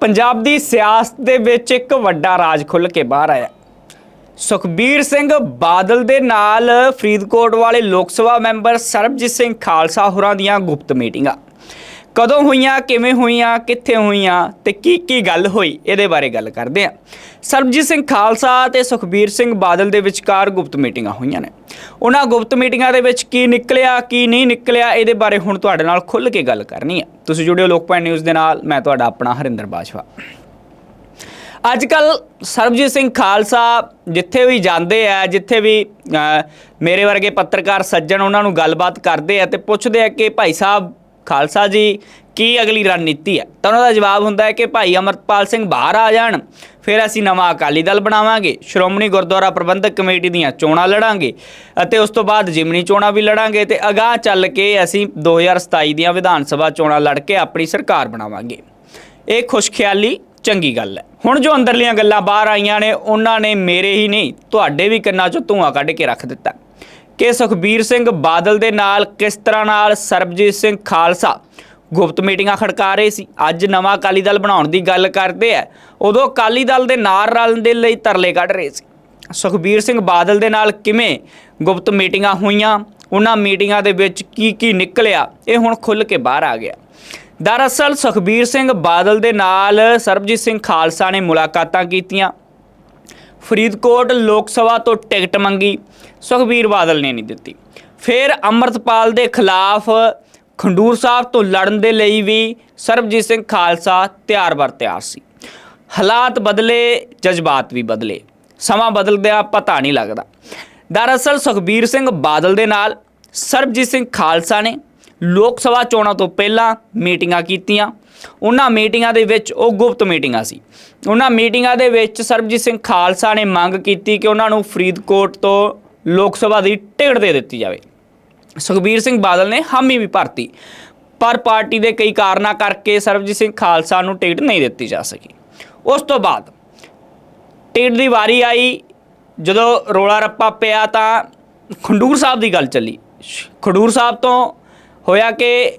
ਪੰਜਾਬ ਦੀ ਸਿਆਸਤ ਦੇ ਵਿੱਚ ਇੱਕ ਵੱਡਾ ਰਾਜ ਖੁੱਲ ਕੇ ਬਾਹਰ ਆਇਆ। ਸੁਖਬੀਰ ਸਿੰਘ ਬਾਦਲ ਦੇ ਨਾਲ ਫਰੀਦਕੋਟ ਵਾਲੇ ਲੋਕ ਸਭਾ ਮੈਂਬਰ ਸਰਬਜੀਤ ਸਿੰਘ ਖਾਲਸਾ ਹੋਰਾਂ ਦੀਆਂ ਗੁਪਤ ਮੀਟਿੰਗਾਂ। ਕਦੋਂ ਹੋਈਆਂ, ਕਿਵੇਂ ਹੋਈਆਂ, ਕਿੱਥੇ ਹੋਈਆਂ ਤੇ ਕੀ ਕੀ ਗੱਲ ਹੋਈ, ਇਹਦੇ ਬਾਰੇ ਗੱਲ ਕਰਦੇ ਹਾਂ। ਸਰਬਜੀਤ ਸਿੰਘ ਖਾਲਸਾ ਤੇ ਸੁਖਬੀਰ ਸਿੰਘ ਬਾਦਲ ਦੇ ਵਿਚਕਾਰ ਗੁਪਤ ਮੀਟਿੰਗਾਂ ਹੋਈਆਂ ਨੇ। ਉਹਨਾਂ ਗੁਪਤ ਮੀਟਿੰਗਾਂ ਦੇ ਵਿੱਚ ਕੀ ਨਿਕਲਿਆ, ਕੀ ਨਹੀਂ ਨਿਕਲਿਆ, ਇਹਦੇ ਬਾਰੇ ਹੁਣ ਤੁਹਾਡੇ ਨਾਲ ਖੁੱਲ੍ਹ ਕੇ ਗੱਲ ਕਰਨੀ ਹੈ। ਤੁਸੀਂ ਜੁੜਿਓ ਲੋਕਪਾਲ ਨਿਊਜ਼ ਦੇ ਨਾਲ, ਮੈਂ ਤੁਹਾਡਾ ਆਪਣਾ ਹਰਿੰਦਰ ਬਾਜਵਾ। ਅੱਜ ਕੱਲ ਸਰਬਜੀਤ ਸਿੰਘ ਖਾਲਸਾ ਜਿੱਥੇ ਵੀ ਜਾਂਦੇ ਆ, ਜਿੱਥੇ ਵੀ ਮੇਰੇ ਵਰਗੇ ਪੱਤਰਕਾਰ, ਸੱਜਣ ਉਹਨਾਂ ਨੂੰ ਗੱਲਬਾਤ ਕਰਦੇ ਆ ਤੇ ਪੁੱਛਦੇ ਆ ਕਿ ਭਾਈ ਸਾਹਿਬ ਖਾਲਸਾ ਜੀ, ਕੀ ਅਗਲੀ ਰਣਨੀਤੀ ਹੈ? ਤਾਂ ਉਹਨਾਂ ਦਾ ਜਵਾਬ ਹੁੰਦਾ ਹੈ ਕਿ ਭਾਈ ਅਮਰਪਾਲ ਸਿੰਘ ਬਾਹਰ ਆ ਜਾਣ, ਫਿਰ ਅਸੀਂ ਨਵਾਂ ਅਕਾਲੀ ਦਲ ਬਣਾਵਾਂਗੇ, ਸ਼੍ਰੋਮਣੀ ਗੁਰਦੁਆਰਾ ਪ੍ਰਬੰਧਕ ਕਮੇਟੀ ਦੀਆਂ ਚੋਣਾਂ ਲੜਾਂਗੇ ਅਤੇ ਉਸ ਤੋਂ ਬਾਅਦ ਜਿਮਨੀ ਚੋਣਾਂ ਵੀ ਲੜਾਂਗੇ ਤੇ ਅਗਾਹ ਚੱਲ ਕੇ ਅਸੀਂ 2027 ਦੀਆਂ ਵਿਧਾਨ ਸਭਾ ਚੋਣਾਂ ਲੜ ਕੇ ਆਪਣੀ ਸਰਕਾਰ ਬਣਾਵਾਂਗੇ। ਇਹ ਖੁਸ਼ਖਿਆਲੀ ਚੰਗੀ ਗੱਲ ਹੈ। ਹੁਣ ਜੋ ਅੰਦਰਲੀਆਂ ਗੱਲਾਂ ਬਾਹਰ ਆਈਆਂ ਨੇ, ਉਹਨਾਂ ਨੇ ਮੇਰੇ ਹੀ ਨਹੀਂ, ਤੁਹਾਡੇ ਵੀ ਕੰਨਾਂ 'ਚੋਂ ਧੂਆਂ ਕੱਢ ਕੇ ਰੱਖ ਦਿੱਤਾ। ਕਿ ਸੁਖਬੀਰ ਸਿੰਘ ਬਾਦਲ ਦੇ ਨਾਲ ਕਿਸ ਤਰ੍ਹਾਂ ਨਾਲ? ਸਰਬਜੀਤ ਸਿੰਘ ਖਾਲਸਾ। ਗੁਪਤ ਮੀਟਿੰਗਾਂ ਖੜਕਾ ਰਹੇ ਸੀ। ਅੱਜ ਨਵਾਂ ਅਕਾਲੀ ਦਲ ਬਣਾਉਣ ਦੀ ਗੱਲ ਕਰਦੇ ਆ। ਉਦੋਂ ਅਕਾਲੀ ਦਲ ਦੇ ਨਾਲ ਰਲਣ ਦੇ ਲਈ ਤਰਲੇ ਕੱਢ ਰਹੇ ਸੀ। ਸੁਖਬੀਰ ਸਿੰਘ ਬਾਦਲ ਦੇ ਨਾਲ ਕਿਵੇਂ ਗੁਪਤ ਮੀਟਿੰਗਾਂ ਹੋਈਆਂ? ਉਹਨਾਂ ਮੀਟਿੰਗਾਂ ਦੇ ਵਿੱਚ ਕੀ ਕੀ ਨਿਕਲਿਆ? ਇਹ ਹੁਣ ਖੁੱਲ੍ਹ ਕੇ ਬਾਹਰ ਆ ਗਿਆ। ਦਰਅਸਲ ਸੁਖਬੀਰ ਸਿੰਘ ਬਾਦਲ ਦੇ ਨਾਲ ਸਰਬਜੀਤ ਸਿੰਘ ਖਾਲਸਾ ਨੇ ਮੁਲਾਕਾਤਾਂ ਕੀਤੀਆਂ। ਫਰੀਦਕੋਟ ਲੋਕ ਸਭਾ ਤੋਂ ਟਿਕਟ ਮੰਗੀ। ਸੁਖਬੀਰ ਬਾਦਲ ਨੇ ਨਹੀਂ ਦਿੱਤੀ। ਫਿਰ ਅੰਮ੍ਰਿਤਪਾਲ ਦੇ ਖਿਲਾਫ ਖੰਡੂਰ ਸਾਹਿਬ ਤੋਂ ਲੜਨ ਦੇ ਲਈ ਵੀ ਸਰਬਜੀਤ ਸਿੰਘ ਖਾਲਸਾ ਤਿਆਰ ਬਰ ਤਿਆਰ ਸੀ। ਹਾਲਾਤ ਬਦਲੇ, ਜਜ਼ਬਾਤ ਵੀ ਬਦਲੇ। ਸਮਾਂ ਬਦਲਦਿਆਂ ਪਤਾ ਨਹੀਂ ਲੱਗਦਾ। ਦਰਅਸਲ ਸੁਖਬੀਰ ਸਿੰਘ ਬਾਦਲ ਦੇ ਨਾਲ ਸਰਬਜੀਤ ਸਿੰਘ ਖਾਲਸਾ ਨੇ ਲੋਕ ਸਭਾ ਚੋਣਾਂ ਤੋਂ ਪਹਿਲਾਂ ਮੀਟਿੰਗਾਂ ਕੀਤੀਆਂ। ਉਹਨਾਂ ਮੀਟਿੰਗਾਂ ਦੇ ਵਿੱਚ ਉਹ ਗੁਪਤ ਮੀਟਿੰਗਾਂ ਸੀ। ਉਹਨਾਂ ਮੀਟਿੰਗਾਂ ਦੇ ਵਿੱਚ ਸਰਬਜੀਤ ਸਿੰਘ ਖਾਲਸਾ ਨੇ ਮੰਗ ਕੀਤੀ ਕਿ ਉਹਨਾਂ ਨੂੰ ਫਰੀਦਕੋਟ ਤੋਂ ਲੋਕ ਸਭਾ ਦੀ ਟਿਕਟ ਦੇ ਦਿੱਤੀ ਜਾਵੇ। ਸੁਖਬੀਰ ਸਿੰਘ ਬਾਦਲ ਨੇ ਹਾਮੀ ਵੀ ਭਰਤੀ। ਪਰ ਪਾਰਟੀ ਦੇ ਕਈ ਕਾਰਨਾਂ ਕਰਕੇ ਸਰਬਜੀਤ ਸਿੰਘ ਖਾਲਸਾ ਨੂੰ ਟਿਕਟ ਨਹੀਂ ਦਿੱਤੀ ਜਾ ਸਕੀ। ਉਸ ਤੋਂ ਬਾਅਦ ਟਿਕਟ ਦੀ ਵਾਰੀ ਆਈ। ਜਦੋਂ ਰੋਲਾ ਰੱਪਾ ਪਿਆ ਤਾਂ ਖੰਡੂਰ ਸਾਹਿਬ ਦੀ ਗੱਲ ਚੱਲੀ। ਸ਼- ਖਡੂਰ ਸਾਹਿਬ ਤੋਂ ਹੋਇਆ ਕਿ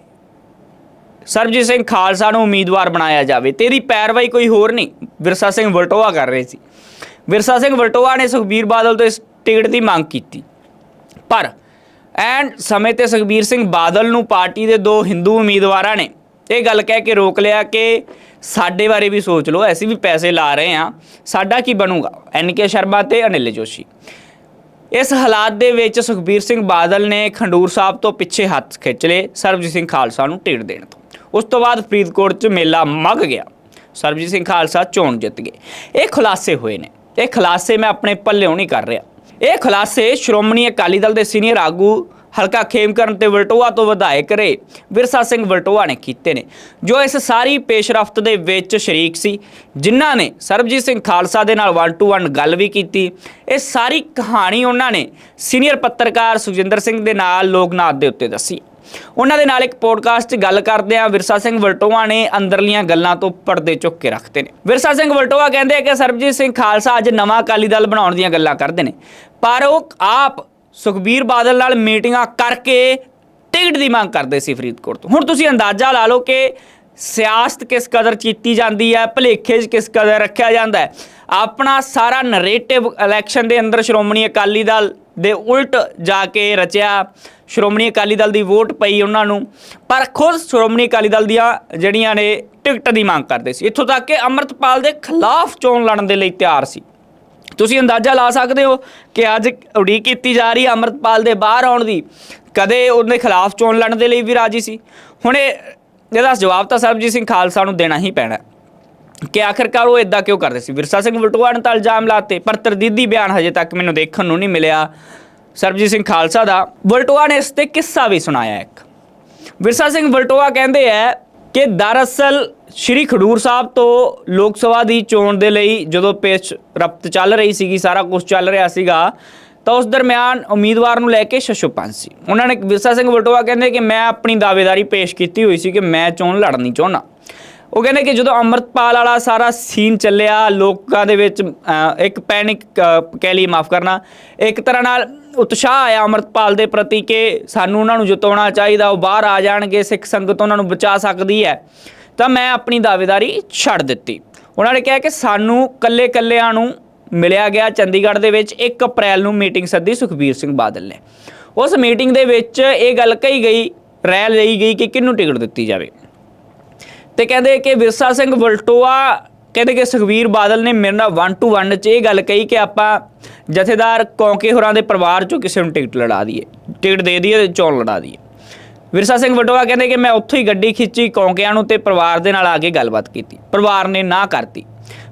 ਸਰਬਜੀਤ ਸਿੰਘ ਖਾਲਸਾ ਨੂੰ ਉਮੀਦਵਾਰ ਬਣਾਇਆ ਜਾਵੇ। ਤੇ ਇਹਦੀ ਪੈਰਵਾਈ ਕੋਈ ਹੋਰ ਨਹੀਂ। ਵਿਰਸਾ ਸਿੰਘ ਵਲਟੋਆ ਕਰ ਰਹੇ ਸੀ। ਵਿਰਸਾ ਸਿੰਘ ਵਲਟੋਆ ਨੇ ਸੁਖਬੀਰ ਬਾਦਲ ਤੋਂ ਇਸ ਟਿਕਟ ਦੀ ਮੰਗ ਕੀਤੀ। ਪਰ ਐਨ ਸਮੇਂ ਤੇ ਸੁਖਬੀਰ ਸਿੰਘ ਬਾਦਲ ਨੂੰ ਪਾਰਟੀ ਦੇ ਦੋ ਹਿੰਦੂ ਉਮੀਦਵਾਰਾਂ ਨੇ ਇਹ ਗੱਲ ਕਹਿ ਕੇ ਰੋਕ ਲਿਆ ਕਿ ਸਾਡੇ ਬਾਰੇ ਵੀ ਸੋਚ ਲਓ, ਅਸੀਂ ਵੀ ਪੈਸੇ ਲਾ ਰਹੇ ਹਾਂ। ਸਾਡਾ ਕੀ ਬਣੂਗਾ? ਐਨ ਕੇ ਸ਼ਰਮਾ ਤੇ ਅਨਿਲ ਜੋਸ਼ੀ। ਇਸ ਹਾਲਾਤ ਦੇ ਵਿੱਚ ਸੁਖਬੀਰ ਸਿੰਘ ਬਾਦਲ ਨੇ ਖੰਡੂਰ ਸਾਹਿਬ ਤੋਂ ਪਿੱਛੇ ਹੱਥ ਖਿੱਚ ਲਏ, ਸਰਬਜੀਤ ਸਿੰਘ ਖਾਲਸਾ ਨੂੰ ਟਿਕਟ ਦੇਣ ਤੋਂ। ਉਸ ਤੋਂ ਬਾਅਦ ਫਰੀਦਕੋਟ 'ਚ ਮੇਲਾ ਮੱਗ ਗਿਆ। ਸਰਬਜੀਤ ਸਿੰਘ ਖਾਲਸਾ ਚੋਣ ਜਿੱਤ ਗਏ। ਇਹ ਖੁਲਾਸੇ ਹੋਏ ਨੇ। ਇਹ ਖੁਲਾਸੇ ਮੈਂ ਆਪਣੇ ਪੱਲਿਓਂ ਨਹੀਂ ਕਰ ਰਿਹਾ। ਇਹ ਖੁਲਾਸੇ ਸ਼੍ਰੋਮਣੀ ਅਕਾਲੀ ਦਲ ਦੇ ਸੀਨੀਅਰ ਆਗੂ ਹਲਕਾ ਖੇਮਕਰਨ ਤੇ ਵਲਟੋਆ ਤੋਂ ਵਿਧਾਇਕ ਰਹੇ ਵਿਰਸਾ ਸਿੰਘ ਵਲਟੋਆ ਨੇ ਕੀਤੇ ਨੇ, ਜੋ ਇਸ ਸਾਰੀ ਪੇਸ਼ਰਫਤ ਦੇ ਵਿੱਚ ਸ਼ਰੀਕ ਸੀ, ਜਿਨ੍ਹਾਂ ਨੇ ਸਰਬਜੀਤ ਸਿੰਘ ਖਾਲਸਾ ਦੇ ਨਾਲ 1 ਟੂ 1 ਗੱਲ ਵੀ ਕੀਤੀ। ਇਹ ਸਾਰੀ ਕਹਾਣੀ ਉਹਨਾਂ ਨੇ ਸੀਨੀਅਰ ਪੱਤਰਕਾਰ ਸੁਖਜਿੰਦਰ ਸਿੰਘ ਦੇ ਨਾਲ ਲੋਕਨਾਥ ਦੇ ਉੱਤੇ ਦੱਸੀ। ਉਹਨਾਂ ਦੇ ਨਾਲ ਇੱਕ ਪੋਡਕਾਸਟ 'ਚ ਗੱਲ ਕਰਦੇ ਆ ਵਿਰਸਾ ਸਿੰਘ ਵਲਟੋਆ ਨੇ ਅੰਦਰਲੀਆਂ ਗੱਲਾਂ ਤੋਂ ਪਰਦੇ ਚੁੱਕ ਕੇ ਰੱਖਦੇ ਨੇ। ਵਿਰਸਾ ਸਿੰਘ ਵਲਟੋਆ ਕਹਿੰਦੇ ਆ ਕਿ ਸਰਬਜੀਤ ਸਿੰਘ ਖਾਲਸਾ ਅੱਜ ਨਵਾਂ ਅਕਾਲੀ ਦਲ ਬਣਾਉਣ ਦੀਆਂ ਗੱਲਾਂ ਕਰਦੇ ਨੇ, ਪਰ ਉਹ ਆਪ ਸੁਖਬੀਰ ਬਾਦਲ ਨਾਲ ਮੀਟਿੰਗਾਂ ਕਰਕੇ ਟਿਕਟ ਦੀ ਮੰਗ ਕਰਦੇ ਸੀ ਫਰੀਦਕੋਟ ਤੋਂ। ਹੁਣ ਤੁਸੀਂ ਅੰਦਾਜ਼ਾ ਲਾ ਲਓ ਕਿ ਸਿਆਸਤ ਕਿਸ ਕਦਰ ਕੀਤੀ ਜਾਂਦੀ ਹੈ, ਭਲੇਖੇ 'ਚ ਕਿਸ ਕਦਰ ਰੱਖਿਆ ਜਾਂਦਾ ਹੈ। ਆਪਣਾ ਸਾਰਾ ਨਰੇਟਿਵ ਇਲੈਕਸ਼ਨ ਦੇ ਅੰਦਰ ਸ਼੍ਰੋਮਣੀ ਅਕਾਲੀ ਦਲ ਦੇ ਉਲਟ ਜਾ ਕੇ ਰਚਿਆ। ਸ਼੍ਰੋਮਣੀ ਅਕਾਲੀ ਦਲ ਦੀ ਵੋਟ ਪਈ ਉਹਨਾਂ ਨੂੰ। ਪਰ ਖੁਦ ਸ਼੍ਰੋਮਣੀ ਅਕਾਲੀ ਦਲ ਦੀਆਂ ਜਿਹੜੀਆਂ ਨੇ ਟਿਕਟ ਦੀ ਮੰਗ ਕਰਦੇ ਸੀ। ਇੱਥੋਂ ਤੱਕ ਕਿ ਅੰਮ੍ਰਿਤਪਾਲ ਦੇ ਖਿਲਾਫ ਚੋਣ ਲੜਨ ਦੇ ਲਈ ਤਿਆਰ ਸੀ। ਤੁਸੀਂ ਅੰਦਾਜ਼ਾ ਲਾ ਸਕਦੇ ਹੋ ਕਿ ਅੱਜ ਉਡੀਕ ਕੀਤੀ ਜਾ ਰਹੀ ਹੈ ਅੰਮ੍ਰਿਤਪਾਲ ਦੇ ਬਾਹਰ ਆਉਣ ਦੀ, ਕਦੇ ਉਹਦੇ ਖਿਲਾਫ ਚੋਣ ਲੜਨ ਦੇ ਲਈ ਵੀ ਰਾਜੀ ਸੀ? ਹੁਣ ਇਹ, ਇਹਦਾ ਜਵਾਬ ਤਾਂ ਸਰਬਜੀਤ ਸਿੰਘ ਖਾਲਸਾ ਨੂੰ ਦੇਣਾ ਹੀ ਪੈਣਾ ਕਿ ਆਖਰਕਾਰ ਉਹ ਇਦਾਂ ਕਿਉਂ ਕਰਦੇ ਸੀ? ਵਿਰਸਾ ਸਿੰਘ ਵਲਟੋਆ ਨੇ ਤਾਂ ਇਲਜ਼ਾਮ ਲਾਤੇ, ਪਰ ਤਰਦੀਦੀ ਬਿਆਨ ਹਜੇ ਤੱਕ ਮੈਨੂੰ ਦੇਖਣ ਨੂੰ ਨਹੀਂ ਮਿਲਿਆ। ਸਰਬਜੀਤ ਸਿੰਘ ਖਾਲਸਾ ਦਾ, ਵਲਟੋਆ ਨੇ ਇਸ ਤੇ ਕਿੱਸਾ ਵੀ ਸੁਣਾਇਆ ਇੱਕ। ਵਿਰਸਾ ਸਿੰਘ ਵਲਟੋਆ ਕਹਿੰਦੇ ਹੈ ਕਿ ਦਰਅਸਲ ਸ਼੍ਰੀ ਖਡੂਰ ਸਾਹਿਬ ਤੋਂ ਲੋਕ ਸਭਾ ਦੀ ਚੋਣ ਦੇ ਲਈ ਜਦੋਂ ਪੇਸ਼ ਰਪਤ ਚੱਲ ਰਹੀ ਸੀਗੀ, ਸਾਰਾ ਕੁਝ ਚੱਲ ਰਿਹਾ ਸੀਗਾ, ਤਾਂ ਉਸ ਦਰਮਿਆਨ ਉਮੀਦਵਾਰ ਨੂੰ ਲੈ ਕੇ ਸ਼ਸ਼ੋਪੰਨ ਸੀ। ਉਹਨਾਂ ਨੇ ਵਿਰਸਾ ਸਿੰਘ ਵਲਟੋਆ ਕਹਿੰਦੇ ਕਿ ਮੈਂ ਆਪਣੀ ਦਾਅਵੇਦਾਰੀ ਪੇਸ਼ ਕੀਤੀ ਹੋਈ ਸੀ ਕਿ ਮੈਂ ਚੋਣ ਲੜਨੀ ਚਾਹੁੰਦਾ। ਉਹ ਕਹਿੰਦੇ ਕਿ ਜਦੋਂ ਅੰਮ੍ਰਿਤਪਾਲ ਵਾਲਾ ਸਾਰਾ ਸੀਨ ਚੱਲਿਆ, ਲੋਕਾਂ ਦੇ ਵਿੱਚ ਇੱਕ ਪੈਨਿਕ ਕਹਿ ਲਈ ਮਾਫ ਕਰਨਾ, ਇੱਕ ਤਰ੍ਹਾਂ ਨਾਲ ਉਤਸ਼ਾਹ ਆਇਆ ਅੰਮ੍ਰਿਤਪਾਲ ਦੇ ਪ੍ਰਤੀ ਕਿ ਸਾਨੂੰ ਉਹਨਾਂ ਨੂੰ ਜਿਤਾਉਣਾ ਚਾਹੀਦਾ, ਉਹ ਬਾਹਰ ਆ ਜਾਣਗੇ, ਸਿੱਖ ਸੰਗਤ ਉਹਨਾਂ ਨੂੰ ਬਚਾ ਸਕਦੀ ਹੈ। ਤਾਂ ਮੈਂ ਆਪਣੀ ਦਾਅਵੇਦਾਰੀ ਛੱਡ ਦਿੱਤੀ। ਉਹਨਾਂ ਨੇ ਕਿਹਾ ਕਿ ਸਾਨੂੰ ਕੱਲੇ ਕੱਲਿਆਂ ਨੂੰ ਮਿਲਿਆ ਗਿਆ ਚੰਡੀਗੜ੍ਹ ਦੇ ਵਿੱਚ 1 ਅਪ੍ਰੈਲ ਨੂੰ ਮੀਟਿੰਗ ਸੱਦੀ ਸੁਖਬੀਰ ਸਿੰਘ ਬਾਦਲ ਨੇ। ਉਸ ਮੀਟਿੰਗ ਦੇ ਵਿੱਚ ਇਹ ਗੱਲ ਕਹੀ ਗਈ ਰਾਇ ਲਈ ਗਈ ਕਿ ਕਿਹਨੂੰ ਟਿਕਟ ਦਿੱਤੀ ਜਾਵੇ। ਤੇ ਕਹਿੰਦੇ ਕਿ ਵਿਰਸਾ ਸਿੰਘ ਵਲਟੋਆ, ਕਹਿੰਦੇ ਕਿ ਸੁਖਬੀਰ ਬਾਦਲ ਨੇ ਮੇਰੇ ਨਾਲ 1 ਟੂ 1 ਚ ਇਹ ਗੱਲ ਕਹੀ ਕਿ ਆਪਾਂ ਜਥੇਦਾਰ ਕੌਂਕੇ ਹੋਰਾਂ ਦੇ ਪਰਿਵਾਰ ਚੋਂ ਕਿਸੇ ਨੂੰ ਟਿਕਟ ਲੜਾ ਦਈਏ, ਟਿਕਟ ਦੇ ਦਈਏ ਤੇ ਚੋਣ ਲੜਾ ਦਈਏ। ਵਿਰਸਾ ਸਿੰਘ ਵਲਟੋਆ ਕਹਿੰਦੇ ਕਿ ਮੈਂ ਉੱਥੋਂ ਹੀ ਗੱਡੀ ਖਿੱਚੀ, ਕੌਂਕਿਆਂ ਨੂੰ ਤੇ ਪਰਿਵਾਰ ਦੇ ਨਾਲ ਆ ਕੇ ਗੱਲਬਾਤ ਕੀਤੀ। ਪਰਿਵਾਰ ਨੇ ਨਾ ਕਰਤੀ।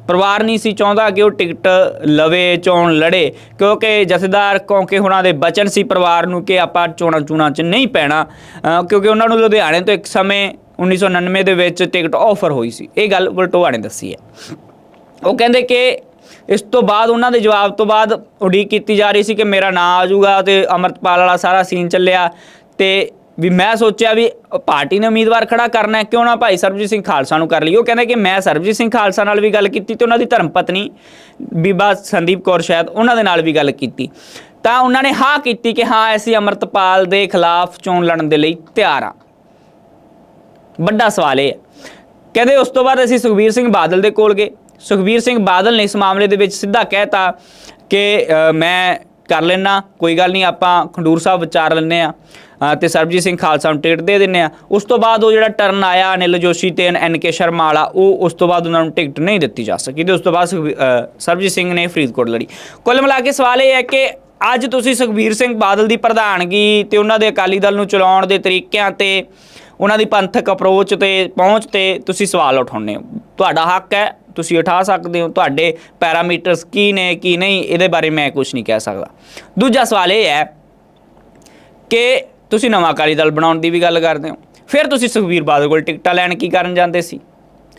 ਪਰਿਵਾਰ ਨਹੀਂ ਸੀ ਚਾਹੁੰਦਾ ਕਿ ਉਹ ਟਿਕਟ ਲਵੇ, ਚੋਣ ਲੜੇ, ਕਿਉਂਕਿ ਜਥੇਦਾਰ ਕੌਂਕੇ ਹੋਰਾਂ ਦੇ ਬਚਨ ਸੀ ਪਰਿਵਾਰ ਨੂੰ ਕਿ ਆਪਾਂ ਚੋਣਾਂ ਚੂਣਾਂ 'ਚ ਨਹੀਂ ਪੈਣਾ। ਕਿਉਂਕਿ ਉਹਨਾਂ ਨੂੰ ਲੁਧਿਆਣੇ ਤੋਂ ਇੱਕ ਸਮੇਂ 1999 ਦੇ ਵਿੱਚ ਟਿਕਟ ਆਫਰ ਹੋਈ ਸੀ। ਇਹ ਗੱਲ ਵਲਟੋਆ ਨੇ ਦੱਸੀ ਹੈ। ਉਹ ਕਹਿੰਦੇ ਕਿ ਇਸ ਤੋਂ ਬਾਅਦ ਉਹਨਾਂ ਦੇ ਜਵਾਬ ਤੋਂ ਬਾਅਦ ਉਡੀਕ ਕੀਤੀ ਜਾ ਰਹੀ ਸੀ ਕਿ ਮੇਰਾ ਨਾਂ ਆ ਜਾਊਗਾ ਤੇ ਅਮਰਤਪਾਲ ਵਾਲਾ ਸਾਰਾ ਸੀਨ ਚੱਲਿਆ ਤੇ ਵੀ ਮੈਂ ਸੋਚਿਆ ਵੀ ਪਾਰਟੀ ਨੇ ਉਮੀਦਵਾਰ ਖੜਾ ਕਰਨਾ ਹੈ, ਕਿਉਂ ਨਾ ਭਾਈ ਸਰਬਜੀਤ ਸਿੰਘ ਖਾਲਸਾ ਨੂੰ ਕਰ ਲਈ ਉਹ ਕਹਿੰਦੇ ਕਿ ਮੈਂ ਸਰਬਜੀਤ ਸਿੰਘ ਖਾਲਸਾ ਨਾਲ ਵੀ ਗੱਲ ਕੀਤੀ ਤੇ ਉਹਨਾਂ ਦੀ ਧਰਮ ਪਤਨੀ ਬੀਬਾ ਸੰਦੀਪ ਕੌਰ ਸ਼ਾਇਦ ਉਹਨਾਂ ਦੇ ਨਾਲ ਵੀ ਗੱਲ ਕੀਤੀ। ਤਾਂ ਉਹਨਾਂ ਨੇ ਹਾਂ ਕੀਤੀ ਕਿ ਹਾਂ, ਅਸੀਂ ਅਮਰਤਪਾਲ ਦੇ ਖਿਲਾਫ ਚੋਣ ਲੜਨ ਦੇ ਲਈ ਤਿਆਰ ਹਾਂ। ਵੱਡਾ ਸਵਾਲ ਇਹ ਹੈ। ਕਹਿੰਦੇ ਉਸ ਤੋਂ ਬਾਅਦ ਅਸੀਂ ਸੁਖਬੀਰ ਸਿੰਘ ਬਾਦਲ ਦੇ ਕੋਲ ਗਏ। ਸੁਖਬੀਰ ਸਿੰਘ ਬਾਦਲ ਨੇ ਇਸ ਮਾਮਲੇ ਦੇ ਵਿੱਚ ਸਿੱਧਾ ਕਹਿਤਾ ਕਿ ਮੈਂ ਕਰ ਲੈਣਾ ਕੋਈ ਗੱਲ ਨਹੀਂ, ਆਪਾਂ ਖੰਡੂਰ ਸਾਹਿਬ ਵਿਚਾਰ ਲੈਂਦੇ ਆ ਤੇ ਸਰਬਜੀਤ ਸਿੰਘ ਖਾਲਸਾ ਨੂੰ ਟਿਕਟ ਦੇ ਦਿੰਨੇ ਆ। ਉਸ ਤੋਂ ਬਾਅਦ ਉਹ ਜਿਹੜਾ ਟਰਨ ਆਇਆ, ਅਨਿਲ ਜੋਸ਼ੀ ਤੇ ਐਨ ਕੇ ਸ਼ਰਮਾ ਵਾਲਾ, ਉਹ ਉਸ ਤੋਂ ਬਾਅਦ ਉਹਨਾਂ ਨੂੰ ਟਿਕਟ ਨਹੀਂ ਦਿੱਤੀ ਜਾ ਸਕੀ ਤੇ ਉਸ ਤੋਂ ਬਾਅਦ ਸੁਖਬੀ- ਸਰਬਜੀਤ ਸਿੰਘ ਨੇ ਫਰੀਦਕੋਟ ਲੜੀ। ਕੁੱਲ ਮਿਲਾ ਕੇ ਸਵਾਲ ਇਹ ਹੈ ਕਿ ਅੱਜ ਤੁਸੀਂ ਸੁਖਬੀਰ ਸਿੰਘ ਬਾਦਲ ਦੀ ਪ੍ਰਧਾਨਗੀ ਤੇ ਉਹਨਾਂ ਦੇ ਅਕਾਲੀ ਦਲ ਨੂੰ ਚਲਾਉਣ ਦੇ ਤਰੀਕਿਆਂ ਤੇ, ਉਹਨਾਂ ਦੀ ਪੰਥਕ ਅਪਰੋਚ ਤੇ ਪਹੁੰਚ ਤੇ ਤੁਸੀਂ ਸਵਾਲ ਉਠਾਉਂਦੇ ਹੋ। ਤੁਹਾਡਾ ਹੱਕ ਹੈ ਤੁਸੀਂ ਉਠਾ ਸਕਦੇ ਹੋ, ਤੁਹਾਡੇ ਪੈਰਾਮੀਟਰਸ ਕੀ ਨੇ, ਕੀ ਨਹੀਂ, ਇਹਦੇ ਬਾਰੇ ਮੈਂ ਕੁਝ ਨਹੀਂ ਕਹਿ ਸਕਦਾ। ਦੂਜਾ ਸਵਾਲ ਇਹ ਹੈ ਕਿ ਤੁਸੀਂ ਨਵਾਂ ਅਕਾਲੀ ਦਲ ਬਣਾਉਣ ਦੀ ਵੀ ਗੱਲ ਕਰਦੇ ਹੋ। ਫਿਰ ਤੁਸੀਂ ਸੁਖਬੀਰ ਬਾਦਲ ਕੋਲ ਟਿਕਟਾਂ ਲੈਣ ਕੀ ਕਰਨ ਜਾਂਦੇ ਸੀ?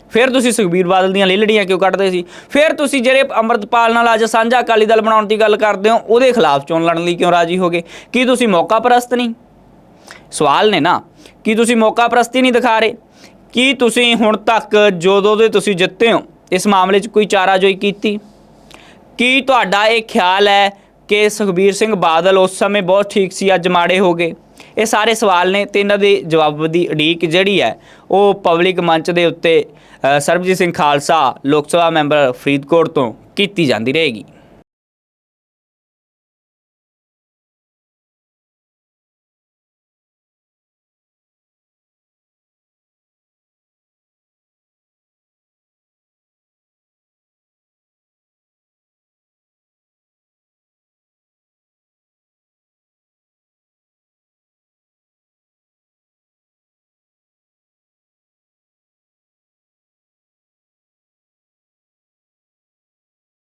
ਫਿਰ ਤੁਸੀਂ ਸੁਖਬੀਰ ਬਾਦਲ ਦੀਆਂ ਲੇਲੜੀਆਂ ਕਿਉਂ ਕੱਢਦੇ ਸੀ? ਫਿਰ ਤੁਸੀਂ ਜਿਹੜੇ ਅੰਮ੍ਰਿਤਪਾਲ ਨਾਲ ਅੱਜ ਸਾਂਝਾ ਅਕਾਲੀ ਦਲ ਬਣਾਉਣ ਦੀ ਗੱਲ ਕਰਦੇ ਹੋ, ਉਹਦੇ ਖਿਲਾਫ ਚੋਣ ਲੜਨ ਲਈ ਕਿਉਂ ਰਾਜੀ ਹੋਗੇ ਕੀ ਤੁਸੀਂ ਮੌਕਾ ਪ੍ਰਸਤ ਨਹੀਂ? ਸਵਾਲ ਨੇ ਨਾ, ਕੀ ਤੁਸੀਂ ਮੌਕਾ ਪ੍ਰਸਤੀ ਨਹੀਂ ਦਿਖਾ ਰਹੇ? ਕੀ ਤੁਸੀਂ ਹੁਣ ਤੱਕ ਜਦੋਂ ਦੇ ਤੁਸੀਂ ਜਿੱਤੇ ਹੋ ਇਸ ਮਾਮਲੇ 'ਚ ਕੋਈ ਚਾਰਾਜੋਈ ਕੀਤੀ? ਕੀ ਤੁਹਾਡਾ ਇਹ ਖਿਆਲ ਹੈ ਕਿ ਸੁਖਬੀਰ ਸਿੰਘ ਬਾਦਲ ਉਸ ਸਮੇਂ ਬਹੁਤ ਠੀਕ ਸੀ, ਅੱਜ ਮਾੜੇ ਹੋ ਗਏ? ਇਹ ਸਾਰੇ ਸਵਾਲ ਨੇ ਤੇ ਇਹਨਾਂ ਦੇ ਜਵਾਬ ਦੀ ਉਡੀਕ ਜਿਹੜੀ ਹੈ, ਉਹ ਪਬਲਿਕ ਮੰਚ ਦੇ ਉੱਤੇ ਸਰਬਜੀਤ ਸਿੰਘ ਖਾਲਸਾ ਲੋਕ ਸਭਾ ਮੈਂਬਰ ਫਰੀਦਕੋਟ ਤੋਂ ਕੀਤੀ ਜਾਂਦੀ ਰਹੇਗੀ।